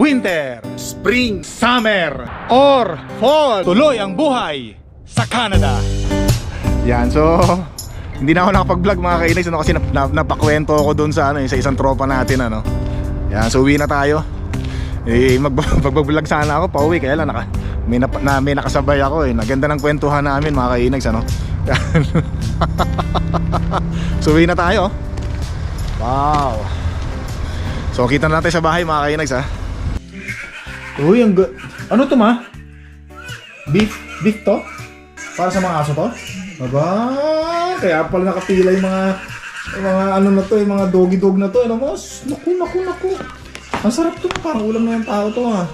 winter, spring, summer, or fall. Tuloy ang buhay sa Canada. Yan, so hindi na ako nakapag-vlog mga kainis ano, kasi nap nap napakwento ako doon sa ano, eh, sa isang tropa natin ano. Yan, so uwi na tayo. Eh mag magbablog sana ako pauwi kaya lang naka may, nap, na, may nakasabay ako eh. Naganda ng kwentuhan namin mga kainags ano. So uwi na tayo. Wow. So kita na natin sa bahay mga kainags ha. Uy, ang ga- Ano to ma? Beef? Beef to? Para sa mga aso to? Aba, kaya pala nakapila yung mga mga ano na to, yung mga doggy dog na to. Ano mo? Naku, naku, naku. Ang sarap to. Parang ulam na yung tao to ha.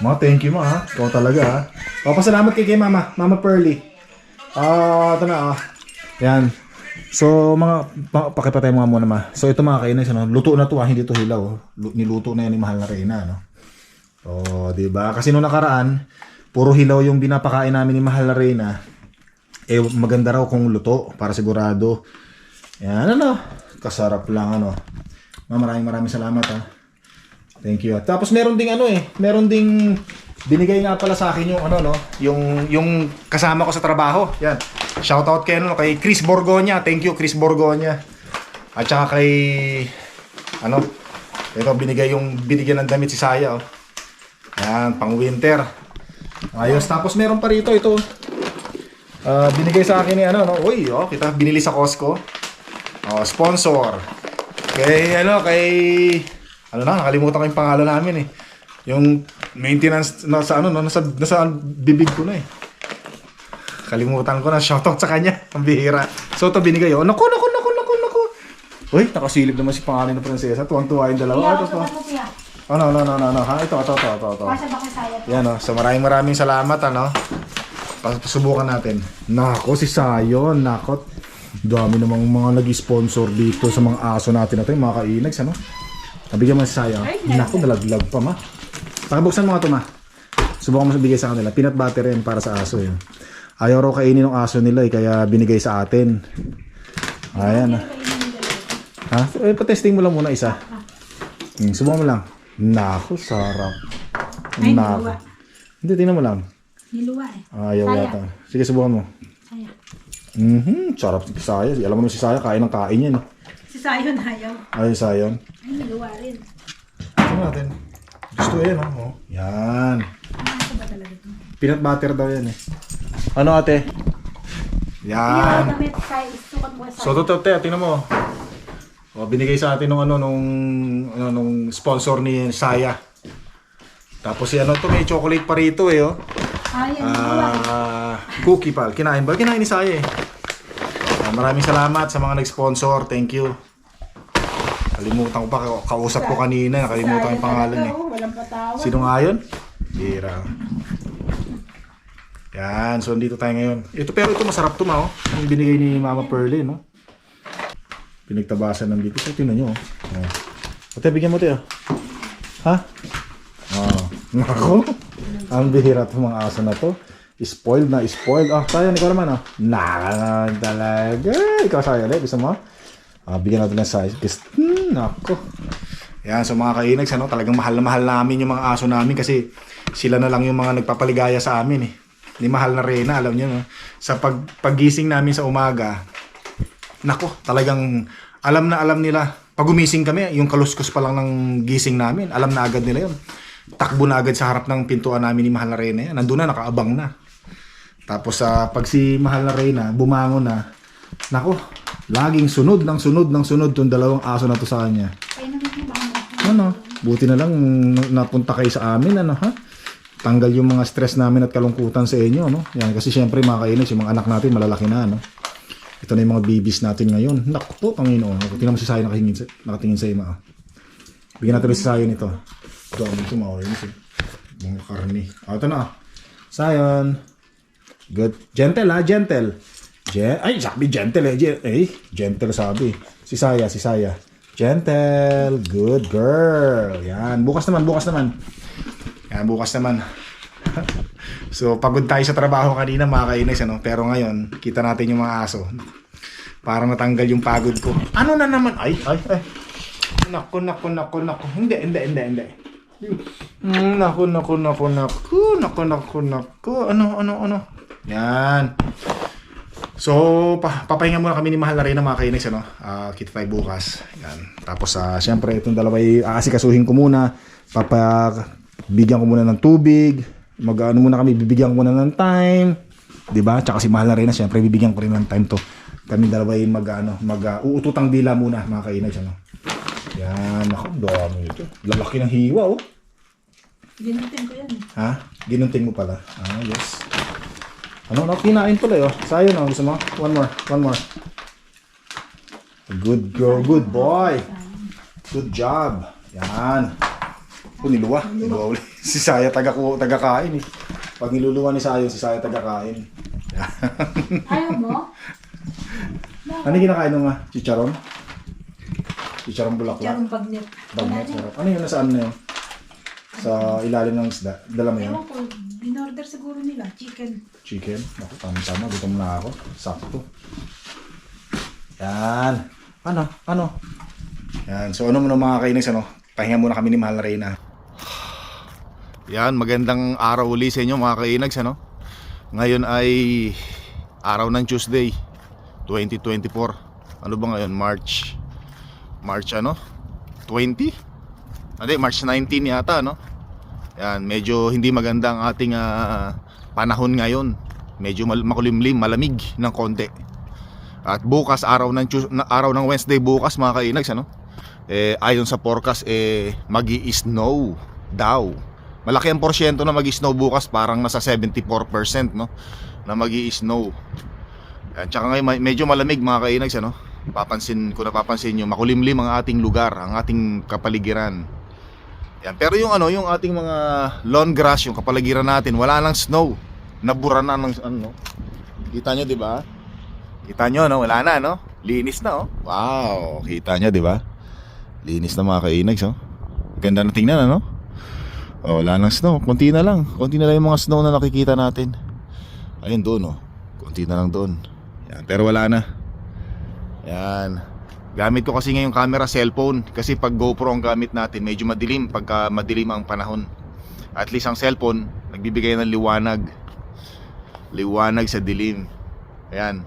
Ma, thank you ma ha. Ikaw talaga ha. O, pasalamat kay kay mama. Mama Pearly. Ah, ito na ah. Yan. So, mga, pa, pakipatay mga muna ma. So, ito mga kainis, ano, luto na to ah, hindi to hilaw. oh. Lu- Niluto na yan ni Mahal na Reyna, no? Oh, 'di ba? Kasi nung nakaraan, puro hilaw yung binapakain namin ni Mahal na Reyna. Eh maganda raw kung luto para sigurado. Yan ano, kasarap lang ano. Ma, maraming maraming salamat ha. Thank you. Tapos meron ding ano eh, meron ding binigay nga pala sa akin yung ano no, yung yung kasama ko sa trabaho. Yan. Shout out kay ano kay Chris Borgonya. Thank you Chris Borgonya. At saka kay ano, ito binigay yung binigyan ng damit si Saya oh. Yan, pang winter. Ayos. Tapos meron pa rito ito. Ah, binigay sa akin ni ano, no? Uy, oh, kita binili sa Costco. Oh, sponsor. Kay ano, kay ano na, nakalimutan ko yung pangalan namin eh. Yung maintenance na sa ano, no, nasa nasa bibig ko na eh. Kalimutan ko na shoutout sa kanya. Ang bihira. So ito binigay oh. Naku, naku, naku, naku, naku. Uy, nakasilip naman si pangalan ng prinsesa. Tuwang-tuwa yung dalawa. Kuya, Ito, ito. kuya. Ano, no, no, no, no. Ha? Ito, ito, ito, ito, ito. Para sa bakasaya. Yan o. So maraming maraming salamat ano. Pasubukan natin. Nako si Sayon, nako. Dami namang mga nag-sponsor dito sa mga aso natin na to, yung mga kainags ano. Nabigyan mo si Sayon. Nako, nalaglag pa ma. Pakibuksan mo nga to ma. Subukan mo bigay sa kanila. Peanut butter yan para sa aso yun. Ayaw raw kainin ng aso nila eh, kaya binigay sa atin. Ayan ah. Ha? Eh, pa-testing mo lang muna isa. Hmm, subukan mo lang. Nako, sarap. Ay, Nako. niluwa. Hindi, tingnan mo lang. Niluwa eh. Ayaw Saya. yata. Sige, subukan mo. Saya. Mhm, sarap si Saya. Alam mo si Saya, kain ng kain yan. eh. Si Sayon ayaw. Ay, Sayon. Ay, niluwa rin. Ito natin. Gusto yan, oh. Yan. Ano ba talaga ito? Peanut butter daw yan eh. Ano ate? Kuya, Yan. damit kay sukat mo sa So, to, te, tingnan mo. O, binigay sa atin nung ano, nung, ano, nung sponsor ni Saya. Tapos si ano to, may chocolate pa rito eh, oh. Ay, ang niluwa. Ah, cookie pal. Kinain ba? Kinain ni Saya eh. Ah, maraming salamat sa mga nag-sponsor. Thank you. Kalimutan ko pa. Kausap ko kanina. Nakalimutan yung pangalan eh. Walang patawa. Sino nga yun? Bira. Yan. So, dito tayo ngayon. Ito, pero ito masarap to, ma. Oh. Yung binigay ni Mama Pearly, no? Pinagtabasan ng dito. So, tingnan nyo, oh. oh. Ate, bigyan mo, te, oh. Ha? Oh. Nako. Ang bihira itong mga aso na to. Spoiled na, spoiled. Ah, tayo, ikaw naman, ah. Naka talaga. Ikaw, sayo, eh. Gusto mo? Ah, bigyan natin ng size. Gusto, hmm, nako. Yan, so mga kainags, ano, talagang mahal na mahal namin yung mga aso namin kasi sila na lang yung mga nagpapaligaya sa amin eh. Ni mahal na Reyna, alam niyo no. Sa pag paggising namin sa umaga, nako, talagang alam na alam nila. Pag gumising kami, yung kaluskos pa lang ng gising namin, alam na agad nila yun. Takbo na agad sa harap ng pintuan namin ni mahal na Reyna. Nandun na, nakaabang na. Tapos sa pag si mahal na Reyna, bumangon na, nako, laging sunod ng sunod ng sunod tong dalawang aso na to sa kanya. Ano? Buti na lang na- napunta kayo sa amin, ano ha? Tanggal yung mga stress namin at kalungkutan sa inyo, no? Yan, kasi syempre mga kainis, yung mga anak natin malalaki na, no? Ito na yung mga babies natin ngayon. Naku po, Panginoon. Tingnan mo si Sayo nakatingin, sa- nakatingin sa ima. ah. Bigyan natin si Sayo nito. Ito, ano ito, maorin si Mga karni. Ah, ito na. Sayon. Good. Gentle ha, gentle. Gen Ay, sabi gentle eh. Gen eh, gentle sabi. Si Saya, si Saya. Gentle. Good girl. Yan. Bukas naman, bukas naman. Yan, bukas naman. so, pagod tayo sa trabaho kanina, mga kainis, ano? Pero ngayon, kita natin yung mga aso. Parang natanggal yung pagod ko. Ano na naman? Ay, ay, ay. Naku, naku, naku, naku. Hindi, hindi, hindi, hindi. Mm, naku, naku, naku, naku, naku, naku, naku. Ano, ano, ano? Yan. So, pa papahinga muna kami ni Mahal na rin mga kainis, ano? Ah, kita tayo bukas. Yan. Tapos, ah, syempre, itong dalawa ay aasikasuhin ko muna. Papa, bigyan ko muna ng tubig. Mag, ano muna kami, bibigyan ko muna ng time. 'Di ba? Tsaka si Mahal na rin, syempre, bibigyan ko rin ng time to. Kami dalawa ay mag, ano, mag, ah, uututang dila muna, mga kainis, ano? Yan, ako, dami ito. Lalaki ng hiwa, oh. Ginutin ko yan. Ha? Ginunting mo pala. Ah, yes. Ano, no? Kinain pala, oh. Sayo, no? Gusto mo? One more. One more. Good girl. Good boy. Good job. Yan. Oh, niluwa. Niluwa ulit. Si Saya taga, ko- taga kain, eh. Pag niluluwa ni Sayo, si Saya taga kain. Yan. Ayaw mo? ano kinakain mo, ma? Chicharon? Chicharon bulaklak? Charong bagnet. Bagnet, sarap. Ano yun? Nasaan na yun? Sa ilalim ng isda. Dala mo yun? Ewan ko, binorder siguro nila. Chicken. Chicken. Ako, tama-tama. Gutom na ako. Sakto. Yan. Ano? Ano? Yan. So, ano muna mga kainis, ano? Pahinga muna kami ni Mahal na Reyna. Yan. Magandang araw uli sa inyo mga kainags, ano? Ngayon ay araw ng Tuesday, 2024. Ano ba ngayon? March. March ano? 20? Hindi, March 19 yata, no? Yan, medyo hindi maganda ang ating ah, panahon ngayon. Medyo makulimlim, malamig ng konti. At bukas araw ng Tues- na, araw ng Wednesday bukas mga kainags ano? Eh ayon sa forecast eh magi-snow daw. Malaki ang porsyento na magi-snow bukas, parang nasa 74% no na magi-snow. Yan, tsaka ngayon medyo malamig mga kainags ano? Papansin ko napapansin niyo makulimlim ang ating lugar, ang ating kapaligiran. Yan. Pero yung ano, yung ating mga lawn grass, yung kapaligiran natin, wala nang snow. Nabura na ng ano. Kita nyo, di ba? Kita nyo, no? Wala na, no? Linis na, oh. Wow, kita nyo, di ba? Linis na mga kainags, oh. Ganda na tingnan, ano? Oh, wala nang snow. Konti na lang. Konti na lang yung mga snow na nakikita natin. Ayun doon, oh. Konti na lang doon. Yan, pero wala na. Yan. Gamit ko kasi ngayong camera cellphone kasi pag GoPro ang gamit natin medyo madilim pagka madilim ang panahon. At least ang cellphone nagbibigay ng liwanag. Liwanag sa dilim. Ayan.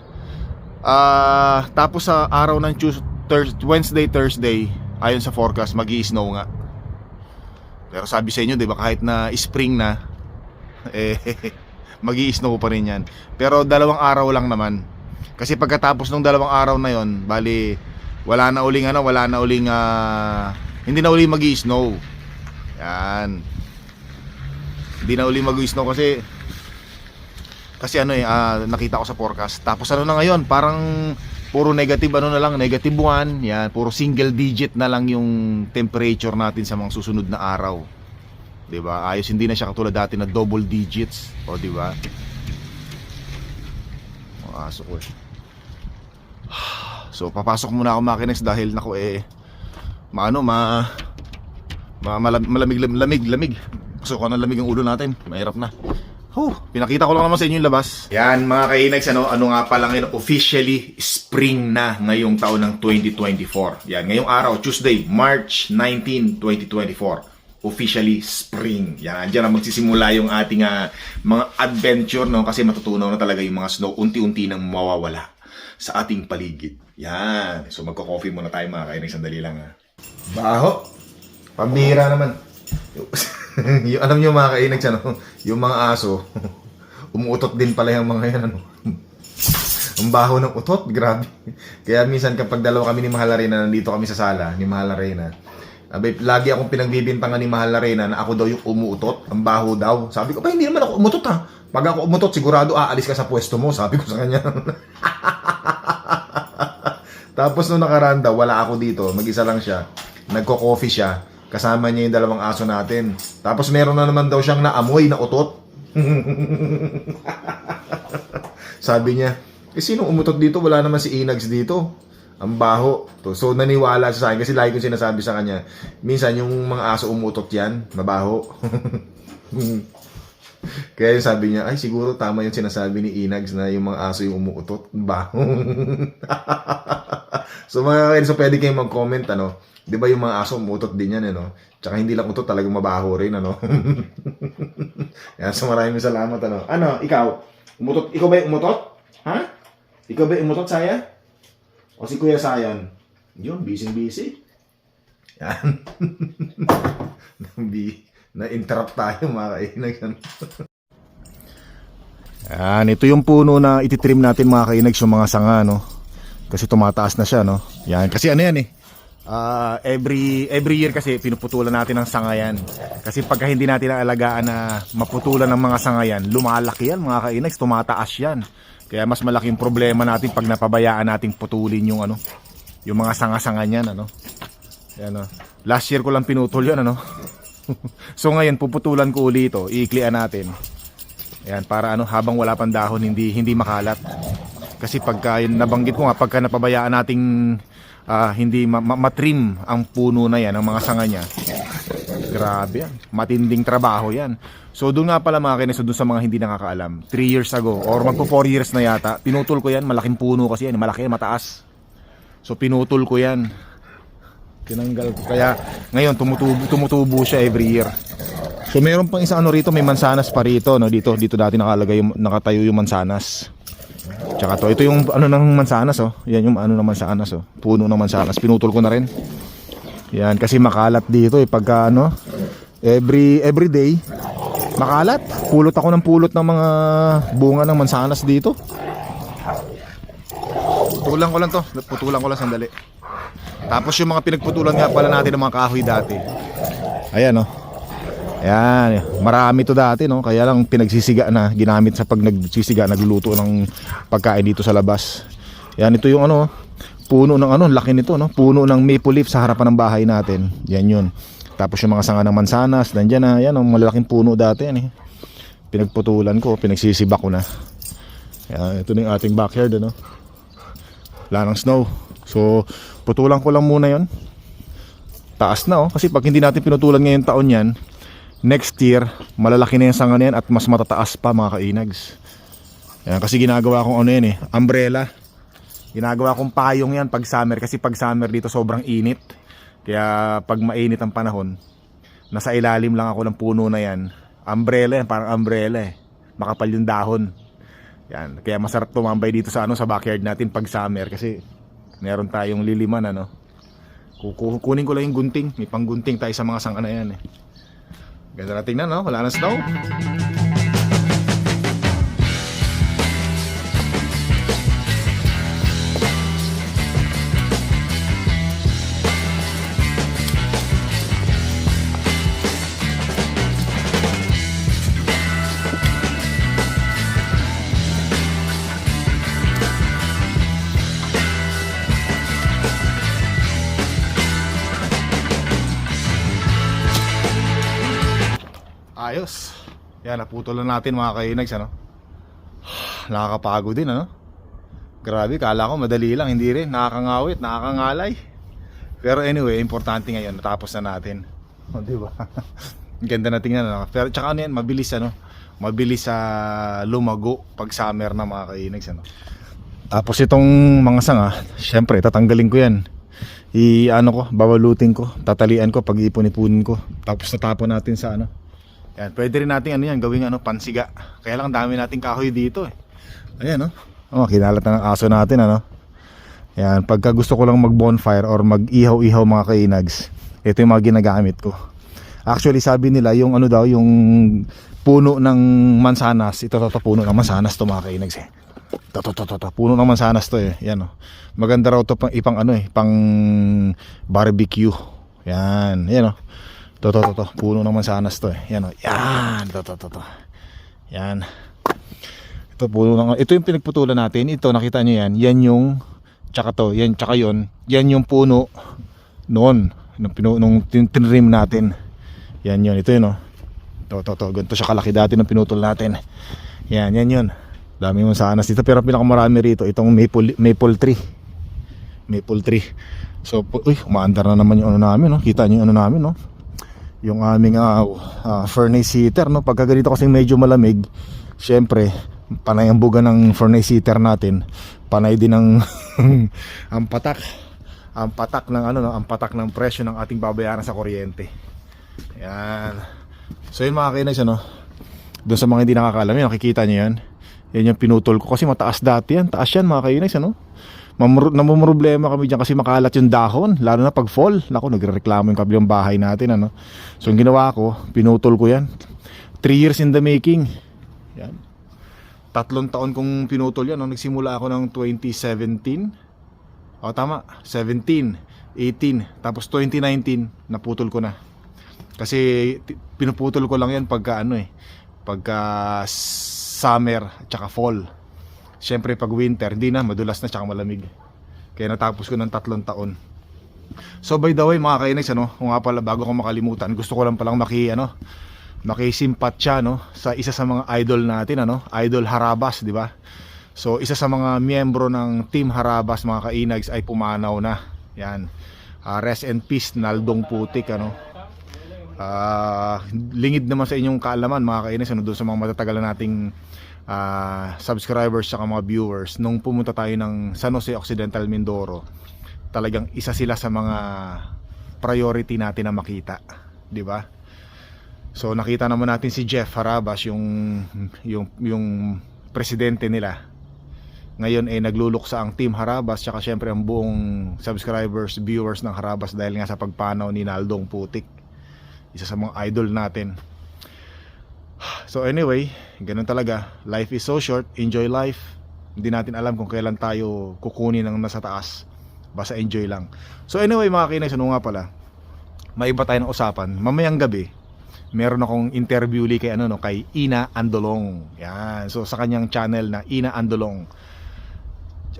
Ah, tapos sa araw ng Tues- Thurs- Wednesday, Thursday, ayon sa forecast, magi-snow nga. Pero sabi sa inyo, 'di ba, kahit na spring na eh magi-snow pa rin 'yan. Pero dalawang araw lang naman. Kasi pagkatapos ng dalawang araw na 'yon, bali wala na uling ano, wala na uling ah, hindi na uling magi-snow. Yan. Hindi na uling magi-snow kasi kasi ano eh ah, nakita ko sa forecast. Tapos ano na ngayon, parang puro negative ano na lang, negative 1, yan, puro single digit na lang yung temperature natin sa mga susunod na araw. 'Di ba? Ayos hindi na siya katulad dati na double digits, o 'di ba? Mga aso ko eh. So papasok muna ako makinex dahil nako eh maano ma, ma malam- malamig lam- lamig lamig. Gusto ko ng lamig ang ulo natin. Mahirap na. Huh, pinakita ko lang naman sa inyo yung labas. Yan mga kainags, ano, ano nga pala ngayon, officially spring na ngayong taon ng 2024. Yan, ngayong araw, Tuesday, March 19, 2024. Officially spring. Yan, dyan na magsisimula yung ating ah, mga adventure, no? Kasi matutunaw na talaga yung mga snow, unti-unti nang mawawala sa ating paligid. Yan. So magko-coffee muna tayo mga kainags, sandali lang ha. Baho. Pambira naman. Yung, alam niyo mga kainags ano, yung mga aso, umuutot din pala yung mga yan ano. Ang baho ng utot, grabe. Kaya minsan kapag dalawa kami ni Mahal Arena, nandito kami sa sala ni Mahal Arena. Abay, lagi akong pinagbibintangan ni Mahal Arena na ako daw yung umuutot, ang baho daw. Sabi ko, pa hindi naman ako umutot ha. Pag ako umutot, sigurado aalis ka sa pwesto mo, sabi ko sa kanya. Tapos nung nakaraan daw, wala ako dito, mag-isa lang siya. Nagko-coffee siya, kasama niya yung dalawang aso natin. Tapos meron na naman daw siyang naamoy na utot. Sabi niya, eh sino umutot dito? Wala naman si Inags dito. Ang baho. So naniwala siya sa akin kasi lagi kong sinasabi sa kanya, minsan yung mga aso umutot yan, mabaho. Kaya yung sabi niya, ay siguro tama yung sinasabi ni Inags na yung mga aso yung umuutot, baho. so mga kain, so pwede kayong mag-comment ano, Di ba yung mga aso, umutot din yan, eh, no? Tsaka hindi lang utot, talagang mabaho rin, ano? Yan, so maraming salamat, ano? Ano, ikaw? Umutot, ikaw ba yung umutot? Ha? Ikaw ba yung umutot, Saya? O si Kuya Sayan? Yun, busy-busy. Yan. Na-interrupt tayo, mga kainag. ano? Yan, ito yung puno na ititrim natin mga kainags yung mga sanga, no? Kasi tumataas na siya, no? Yan, kasi ano yan eh. Ah, every every year kasi pinuputulan natin ng sanga yan. Kasi pagka hindi natin naalagaan na maputulan ng mga sanga yan, lumalaki yan mga kainags, tumataas yan. Kaya mas malaking problema natin pag napabayaan nating putulin yung ano, yung mga sanga-sanga niyan, ano. Yan, no? Last year ko lang pinutol yan, ano. so ngayon puputulan ko uli ito, iiklian natin. Ayan, para ano, habang wala pang dahon, hindi hindi makalat. Kasi pagka yun, nabanggit ko nga, pagka napabayaan nating ah, hindi ma- ma- matrim ang puno na yan, ang mga sanga niya. Grabe yan. Matinding trabaho yan. So doon nga pala mga kineso, doon sa mga hindi nakakaalam. 3 years ago, or magpo 4 years na yata, pinutol ko yan. Malaking puno kasi yan. Malaki, mataas. So pinutol ko yan. Tinanggal ko. Kaya ngayon, tumutubo, tumutubo siya every year. So meron pang isang ano rito, may mansanas pa rito, no? Dito, dito dati nakalagay yung nakatayo yung mansanas. Tsaka to, ito yung ano ng mansanas, oh. Yan yung ano ng mansanas, oh. Puno ng mansanas. Pinutol ko na rin. Yan, kasi makalat dito eh pagka ano, every every day makalat. Pulot ako ng pulot ng mga bunga ng mansanas dito. Putulan ko lang to, putulan ko lang sandali. Tapos yung mga pinagputulan nga pala natin ng mga kahoy dati. Ayan oh. Ayan, marami to dati no, kaya lang pinagsisiga na, ginamit sa pag nagsisiga, nagluluto ng pagkain dito sa labas. Yan, ito yung ano, puno ng ano, laki nito no, puno ng maple leaf sa harapan ng bahay natin. Yan yun. Tapos yung mga sanga ng mansanas, nandiyan na, yan, ang malalaking puno dati yan eh. Pinagputulan ko, pinagsisiba ko na. Yan, ito na yung ating backyard ano. Wala ng snow. So, putulan ko lang muna yon. Taas na oh, kasi pag hindi natin pinutulan ngayong taon yan, next year, malalaki na yung sanga na yan at mas matataas pa mga kainags. Yan, kasi ginagawa kong ano yan eh, umbrella. Ginagawa kong payong yan pag summer kasi pag summer dito sobrang init. Kaya pag mainit ang panahon, nasa ilalim lang ako ng puno na yan. Umbrella yan, parang umbrella eh. Makapal yung dahon. Yan, kaya masarap tumambay dito sa ano sa backyard natin pag summer kasi meron tayong liliman ano. Kuku- Kunin ko lang yung gunting, may panggunting tayo sa mga sanga na yan eh. Ganda na tingnan no, wala na snow. Yan, naputol na natin mga kainags, ano? Nakakapagod din, ano? Grabe, kala ko madali lang, hindi rin. Nakakangawit, nakakangalay. Pero anyway, importante ngayon, natapos na natin. O, di ba? Ganda na tingnan, ano? Pero tsaka ano yan, mabilis, ano? Mabilis sa lumago pag summer na mga kainags, ano? Tapos itong mga sanga, syempre, tatanggalin ko yan. I ano ko, babalutin ko, tatalian ko, pag ipon-ipunin ko. Tapos natapon natin sa ano, yan, pwede rin natin ano yan, gawing ano, pansiga. Kaya lang dami nating kahoy dito eh. Ayan no. Oh, kinalat na ng aso natin ano. Yan, pagka gusto ko lang mag-bonfire or mag-ihaw-ihaw mga kainags, ito yung mga ginagamit ko. Actually, sabi nila, yung ano daw, yung puno ng mansanas, ito to, to puno ng mansanas to mga kainags eh. To, to, to, to, to, puno ng mansanas to eh. Yan oh. Maganda raw to pang ipang ano eh, pang barbecue. Yan, yan oh. To, to, to, to. Puno ng mansanas to eh. Yan o. Yan. To, to, to. Yan. Ito puno ng... Ito yung pinagputulan natin. Ito, nakita nyo yan. Yan yung... Tsaka to. Yan, tsaka yon Yan yung puno noon. Nung, pinu, nung tin- tinrim natin. Yan yun. Ito yun o. To, to, to. Ganito siya kalaki dati nung pinutol natin. Yan, yan yun. Dami mansanas dito. Pero pinakamarami rito. Itong maple, maple tree. Maple tree. So, uy, umaandar na naman yung ano namin, no? Kita niyo yung ano namin, no? Yung aming ah, ah, furnace heater no pagka ganito kasi medyo malamig syempre panay ang buga ng furnace heater natin panay din ang ang patak ang patak ng ano no, ang patak ng presyo ng ating babayaran sa kuryente. Yan. So yun mga kainex ano. Doon sa mga hindi nakakaalam, yun, nakikita niyo yan. Yan yung pinutol ko kasi mataas dati yan. Taas yan mga kainex ano. Namumroblema kami dyan kasi makalat yung dahon lalo na pag fall. Naku, nagrereklamo yung kabilang bahay natin ano. So yung ginawa ko, pinutol ko yan. 3 years in the making. Yan. Tatlong taon kong pinutol yan. No? Nagsimula ako ng 2017. O tama, 17, 18, tapos 2019 naputol ko na. Kasi pinuputol ko lang yan pagka ano eh, pagka summer at fall. Siyempre pag winter, hindi na, madulas na tsaka malamig. Kaya natapos ko ng tatlong taon. So by the way mga kainex ano, kung nga pala bago ko makalimutan, gusto ko lang palang maki ano, makisimpatya no sa isa sa mga idol natin ano, Idol Harabas, di ba? So isa sa mga miyembro ng Team Harabas mga kainags ay pumanaw na. Yan. Ah, rest in peace Naldong Putik ano. Ah, lingid naman sa inyong kaalaman mga kainags ano doon sa mga matatagalan nating ah, subscribers at mga viewers nung pumunta tayo ng San Jose Occidental Mindoro. Talagang isa sila sa mga priority natin na makita, 'di ba? So nakita naman natin si Jeff Harabas yung yung yung presidente nila. Ngayon ay nagluluksa ang team Harabas tsaka syempre ang buong subscribers, viewers ng Harabas dahil nga sa pagpanaw ni Naldong Putik. Isa sa mga idol natin. So anyway, ganun talaga. Life is so short, enjoy life. Hindi natin alam kung kailan tayo kukunin ng nasa taas. Basta enjoy lang. So anyway mga kinex, ano nga pala? Maiba tayo ng usapan. Mamayang gabi, meron akong interview li kay ano no kay Ina Andolong. Yan. So sa kanyang channel na Ina Andolong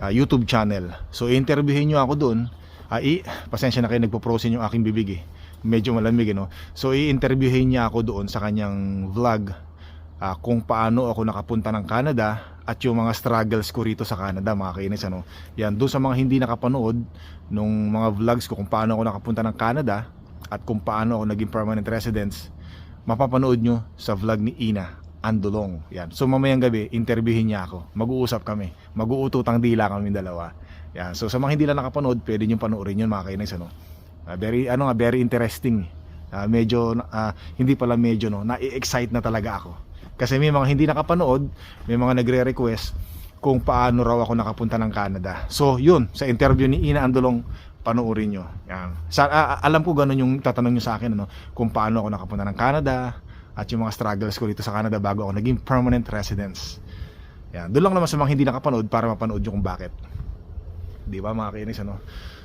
uh, YouTube channel. So interviewin niyo ako doon. Ah, i pasensya na kayo nagpo-prosin yung aking bibig eh. Medyo malamig eh, no. So i-interviewin niya ako doon sa kanyang vlog ah, kung paano ako nakapunta ng Canada at yung mga struggles ko rito sa Canada mga kainis ano. Yan doon sa mga hindi nakapanood nung mga vlogs ko kung paano ako nakapunta ng Canada at kung paano ako naging permanent residence mapapanood nyo sa vlog ni Ina Andolong. Yan. So mamayang gabi, interviewin niya ako. Mag-uusap kami. Mag-uututang dila kami dalawa. Yan. So sa mga hindi lang nakapanood, pwede nyo panoorin yun mga kainis. Ano? Ah, very, ano nga, very interesting. Ah, medyo, ah, hindi pala medyo, no, na-excite na talaga ako. Kasi may mga hindi nakapanood, may mga nagre-request kung paano raw ako nakapunta ng Canada. So yun, sa interview ni Ina Andolong, panoorin nyo. Yan. Sa, ah, alam ko ganun yung tatanong nyo sa akin, ano, kung paano ako nakapunta ng Canada, at yung mga struggles ko dito sa Canada bago ako naging permanent residence. Yan. Doon lang naman sa mga hindi nakapanood para mapanood nyo kung bakit. Di ba mga kinis, ano?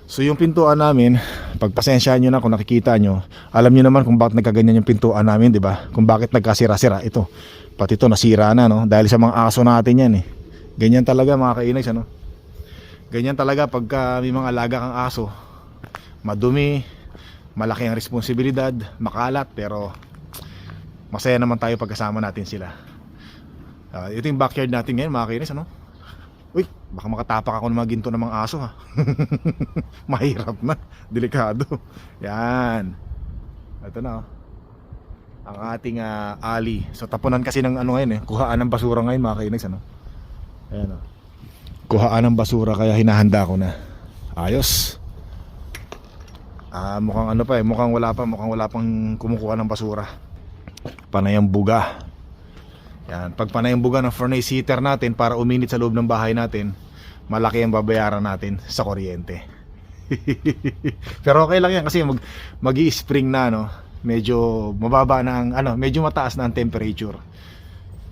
So yung pintuan namin, pagpasensyahan nyo na kung nakikita nyo, alam nyo naman kung bakit nagkaganyan yung pintuan namin, di ba? Kung bakit nagkasira-sira ito. Pati ito nasira na, no? Dahil sa mga aso natin yan, eh. Ganyan talaga mga kainis, ano? Ganyan talaga pagka may mga alaga kang aso. Madumi, malaki ang responsibilidad, makalat, pero masaya naman tayo pagkasama natin sila. Ah, ito yung backyard natin ngayon, mga kainis, ano? Baka makatapak ako ng mga ginto ng mga aso ha. Mahirap na, delikado. Yan. Ito na oh. Ang ating ah, alley. So tapunan kasi ng ano ngayon eh, kuhaan ng basura ngayon mga kainis, ano? Ayan oh. Kuhaan ng basura kaya hinahanda ko na. Ayos. Ah, mukhang ano pa eh, mukhang wala pa, mukhang wala pang kumukuha ng basura. Panayang buga. Yan, pag panayang buga ng furnace heater natin para uminit sa loob ng bahay natin, malaki ang babayaran natin sa kuryente. Pero okay lang yan kasi mag magi-spring na no. Medyo mababa na ang ano, medyo mataas na ang temperature.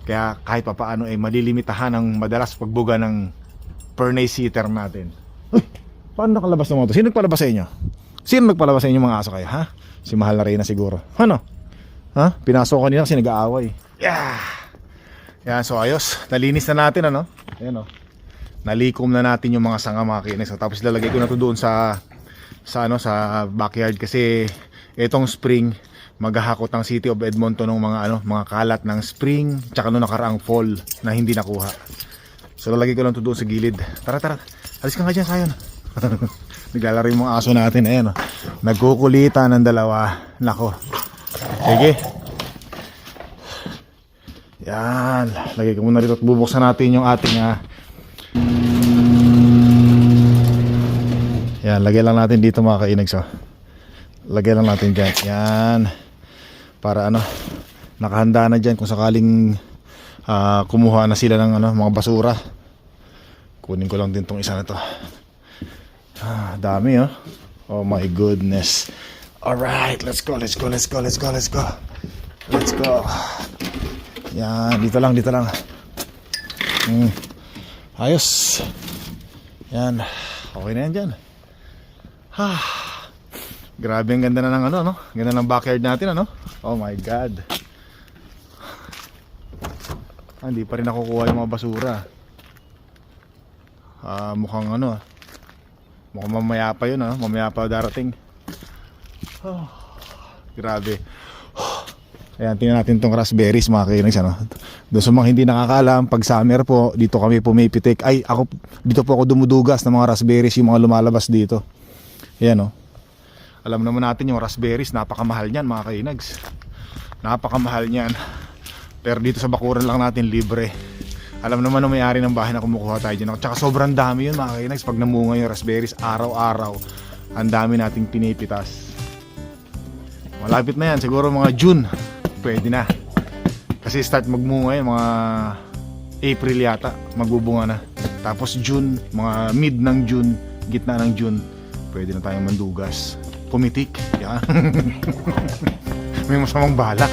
Kaya kahit pa paano ay malilimitahan ang madalas pagbuga ng furnace heater natin. Uy, paano nakalabas ng motor? Sino nagpalabas sa inyo? Sino nagpalabas sa inyo mga aso kayo, ha? Si Mahal na Reyna siguro. Ano? Ha? Pinasok ko kanina kasi nag-aaway. Yeah! Yan, so ayos. Nalinis na natin, ano? Ayan, oh. Nalikom na natin yung mga sanga mga kinis. Tapos lalagay ko na to doon sa sa ano sa backyard kasi itong spring maghahakot ang City of Edmonton ng mga ano mga kalat ng spring tsaka nung nakaraang fall na hindi nakuha. So lalagay ko lang to doon sa gilid. Tara tara. Alis ka nga dyan sayon. Naglalaro yung mga aso natin. Ayan oh. Nagkukulitan ng dalawa. Nako. Sige. Yan. Lagay ko muna dito at bubuksan natin yung ating ah, Yan, lagay lang natin dito mga kainags. Oh. Lagay lang natin dyan. Yan. Para ano, nakahanda na dyan kung sakaling ah, kumuha na sila ng ano, mga basura. Kunin ko lang din tong isa na to. Ah, dami oh. Oh my goodness. Alright, let's go, let's go, let's go, let's go, let's go. Let's go. Yan, dito lang, dito lang. Hmm. Ayos. Yan. Okay na yan dyan. Ha. Grabe ang ganda na ng ano, no? Ganda ng backyard natin, ano? Oh my God. Ah, hindi pa rin nakukuha yung mga basura. Ah, mukhang ano, ah. Mukhang mamaya pa yun, ah. Mamaya pa darating. Oh, grabe. Ayan, tingnan natin tong raspberries mga kainis, ano. Doon sa mga hindi nakakalam, pag summer po, dito kami pumipitik. Ay, ako, dito po ako dumudugas ng mga raspberries, yung mga lumalabas dito. Ayan, oh. Alam naman natin yung raspberries, napakamahal niyan mga kainags. Napakamahal niyan. Pero dito sa bakuran lang natin libre. Alam naman ng may-ari ng bahay na kumukuha tayo dyan. Tsaka sobrang dami yun mga kainags. Pag namunga yung raspberries, araw-araw, ang dami nating pinipitas. Malapit na yan, siguro mga June. Pwede na. Kasi start magmunga yun, mga April yata, magbubunga na. Tapos June, mga mid ng June, gitna ng June, pwede na tayong mandugas. Pumitik. Yan. May masamang balak.